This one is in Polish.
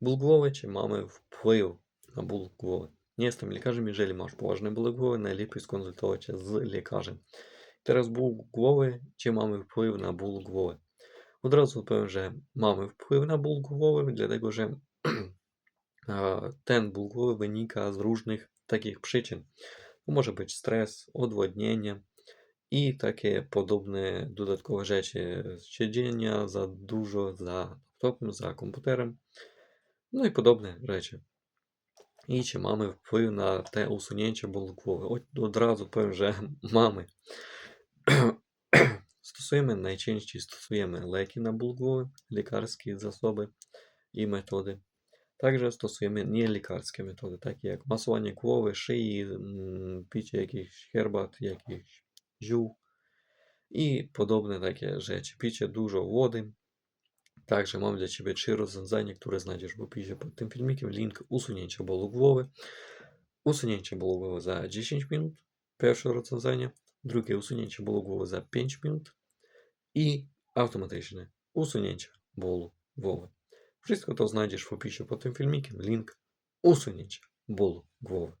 Głowy, czy mamy wpływ na ból głowy? Nie jestem lekarzem, jeżeli masz poważny ból głowy, najlepiej skonsultować się z lekarzem. Teraz ból głowy, czy mamy wpływ na ból głowy? Od razu powiem, że mamy wpływ na ból głowy, dlatego że ten ból głowy wynika z różnych takich przyczyn. Może być stres, odwodnienie i takie podobne dodatkowe rzeczy. Siedzenia za dużo za laptopem, za komputerem, no i podobne rzeczy. I czy mamy wpływ na te usunięcie bólu głowy? Od, od razu powiem, że mamy. Stosujemy najczęściej stosujemy leki na ból głowy, lekarskie zasoby i metody. Także stosujemy nielekarskie metody, takie jak masowanie głowy, szyi, mm, picie jakichś herbat, jakichś ziół i podobne takie rzeczy. Picie dużo wody. Także mam dla Ciebie trzy rozwiązania, które znajdziesz w opisie pod tym filmikiem. Link usunięcia bólu głowy. Usunięcie bólu głowy za 10 minut. Pierwsze rozwiązanie. Drugie usunięcie bólu głowy za 5 minut. I automatyczne usunięcie bólu głowy. Wszystko to znajdziesz w opisie pod tym filmikiem. Link usunięcia bólu głowy.